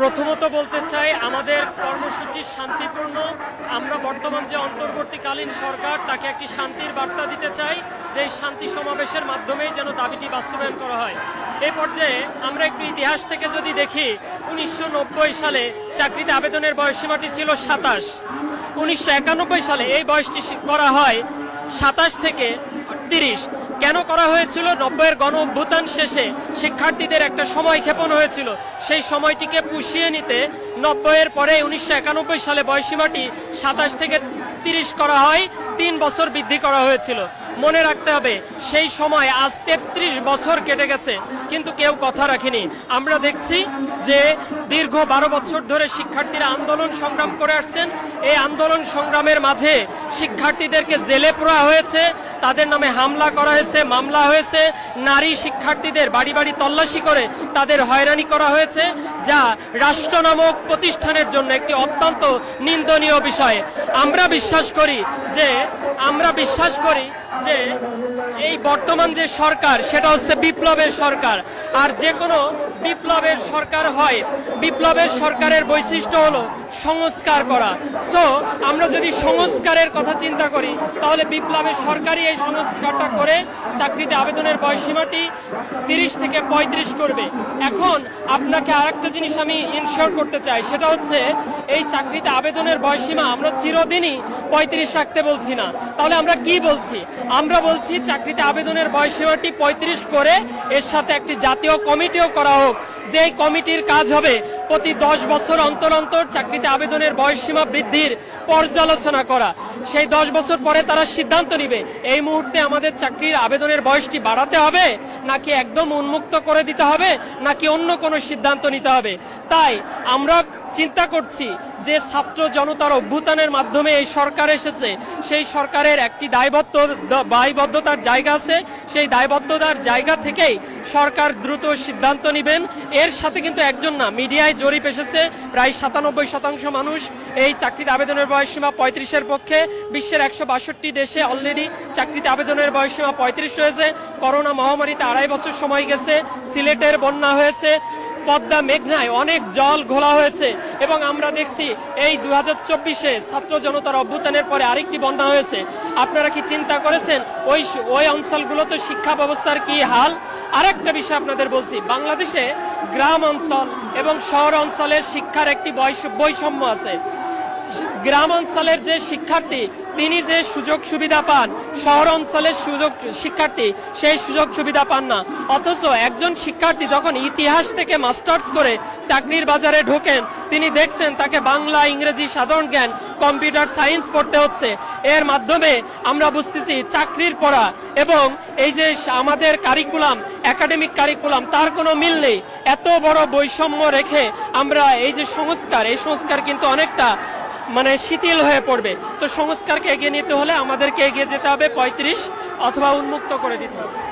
প্রথমত বলতে চাই, আমাদের কর্মসূচি শান্তিপূর্ণ। আমরা বর্তমান যে অন্তর্বর্তীকালীন সরকার, তাকে একটি শান্তির বার্তা দিতে চাই যে শান্তি সমাবেশের মাধ্যমেই যেন দাবিটি বাস্তবায়ন করা হয়। এই পর্যায়ে আমরা একটু ইতিহাস থেকে যদি দেখি, উনিশশো নব্বই সালে চাকরিতে আবেদনের বয়সীমাটি ছিল সাতাশ। উনিশশো সালে এই বয়সটি করা হয় সাতাশ থেকে তিরিশ। কেন করা হয়েছিল? নব্বইয়ের গণ অভ্যুত্থান শেষে শিক্ষার্থীদের একটা সময় ক্ষেপণ হয়েছিল। সেই সময়টিকে পুষিয়ে নিতে নব্বইয়ের পরে উনিশশো একানব্বই সালে বয়সীমাটি সাতাশ থেকে তিরিশ করা হয়। তিন বছর বৃদ্ধি করা হয়েছিল। মনে রাখতে হবে, সেই সময় আজ তেত্রিশ বছর কেটে গেছে, কিন্তু কেউ কথা রাখেনি। আমরা দেখছি যে দীর্ঘ বারো বছর ধরে শিক্ষার্থীরা আন্দোলন সংগ্রাম করে আসছেন। এই আন্দোলন সংগ্রামের মাঝে শিক্ষার্থীদেরকে জেলে পোড়া হয়েছে, তাদের নামে হামলা করা হয়েছে, মামলা হয়েছে, নারী শিক্ষার্থীদের বাড়ি বাড়ি তল্লাশি করে তাদের হয়রানি করা হয়েছে, যা রাষ্ট্র নামক প্রতিষ্ঠানের জন্য একটি অত্যন্ত নিন্দনীয় বিষয়। আমরা বিশ্বাস করি যে, আমরা বিশ্বাস করি যে এই বর্তমান যে সরকার সেটা হচ্ছে বিপ্লবের সরকার। আর যে কোনো বিপ্লবের সরকার হয়। বিপ্লবের সরকারের বৈশিষ্ট্য হলো সংস্কার করা। সো আমরা যদি সংস্কারের কথা চিন্তা করি, তাহলে বিপ্লবের সরকারই এই সংস্কারটা করে চাকরিতে আবেদনের বয়সীমাটি তিরিশ থেকে পঁয়ত্রিশ করবে। এখন আপনাকে আরেকটা জিনিস আমি ইনশিওর করতে চাই, সেটা হচ্ছে এই চাকরিতে আবেদনের বয়সীমা আমরা চিরদিনই পঁয়ত্রিশ রাখতে বলছি না। তাহলে আমরা কি বলছি? আমরা বলছি চাকরিতে আবেদনের বয়সীমাটি পঁয়ত্রিশ করে এর সাথে একটি জাতীয় কমিটিও করা হোক। যে কমিটির কাজ হবে, প্রতি দশ বছর অন্তর অন্তর চাকরিতে আবেদনের বয়সসীমা বৃদ্ধির পর্যালোচনা করা। সেই দশ বছর পরে তারা সিদ্ধান্ত নিবে, এই মুহূর্তে আমাদের চাকরির আবেদনের বয়সটি বাড়াতে হবে, নাকি একদম উন্মুক্ত করে দিতে হবে, নাকি অন্য কোনো সিদ্ধান্ত নিতে হবে। তাই আমরা চিন্তা করছি যে ছাত্র জনতার অভ্যুত্থানের মাধ্যমে এই সরকার এসেছে, সেই সরকারের একটি দায়বদ্ধ দায়বদ্ধতার জায়গা আছে, সেই দায়বদ্ধতার জায়গা থেকেই সরকার দ্রুত সিদ্ধান্ত নেবেন। এর সাথে কিন্তু একজন না, মিডিয়ায় জরিপ এসেছে, প্রায় সাতানব্বই শতাংশ মানুষ এই চাকরিতে আবেদনের বয়সসীমা পঁয়ত্রিশের পক্ষে, বিশ্বের একশো বাষট্টি দেশে অলরেডি চাকরিতে আবেদনের বয়সসীমা পঁয়ত্রিশ রয়েছে। করোনা মহামারীতে আড়াই বছর সময় গেছে, সিলেটের বন্যা হয়েছে পদ্মা মেঘনায় অনেক জল ঘোলা হয়েছে এবং আমরা দেখছি এই দু হাজার চব্বিশে ছাত্র জনতার অভ্যুত্থানের পরে আরেকটি বন্যা হয়েছে। আপনারা কি চিন্তা করেছেন? ওই ওই অঞ্চলগুলোতে শিক্ষা ব্যবস্থার কি হাল? আরেকটা বিষয় আপনাদের বলছি, বাংলাদেশে গ্রাম অঞ্চল এবং শহর অঞ্চলের শিক্ষার একটি বৈষ- বৈষম্য আছে। গ্রাম অঞ্চলের যে শিক্ষার্থী, তিনি যে সুযোগ সুবিধা পান শহর অঞ্চলের সুযোগ শিক্ষার্থী, সেই সুযোগ সুবিধা পান না। অথচ একজন শিক্ষার্থী যখন ইতিহাস থেকে মাস্টার্স করে চাকরির বাজারে ঢোকেন, তিনি দেখছেন তাকে বাংলা, ইংরেজি, সাধারণ জ্ঞান, কম্পিউটার সায়েন্স পড়তে হচ্ছে। এর মাধ্যমে আমরা বুঝতেছি চাকরির পড়া এবং এই যে আমাদের কারিকুলাম, একাডেমিক কারিকুলাম, তার কোনো মিল নেই। এত বড় বৈষম্য রেখে আমরা এই যে সংস্কার, এই সংস্কার কিন্তু অনেকটা মানে শিথিল হয়ে পড়বে। তো সংস্কারকে এগিয়ে নিতে হলে আমাদেরকে এগিয়ে যেতে হবে, পঁয়ত্রিশ, অথবা উন্মুক্ত করে দিতে হবে।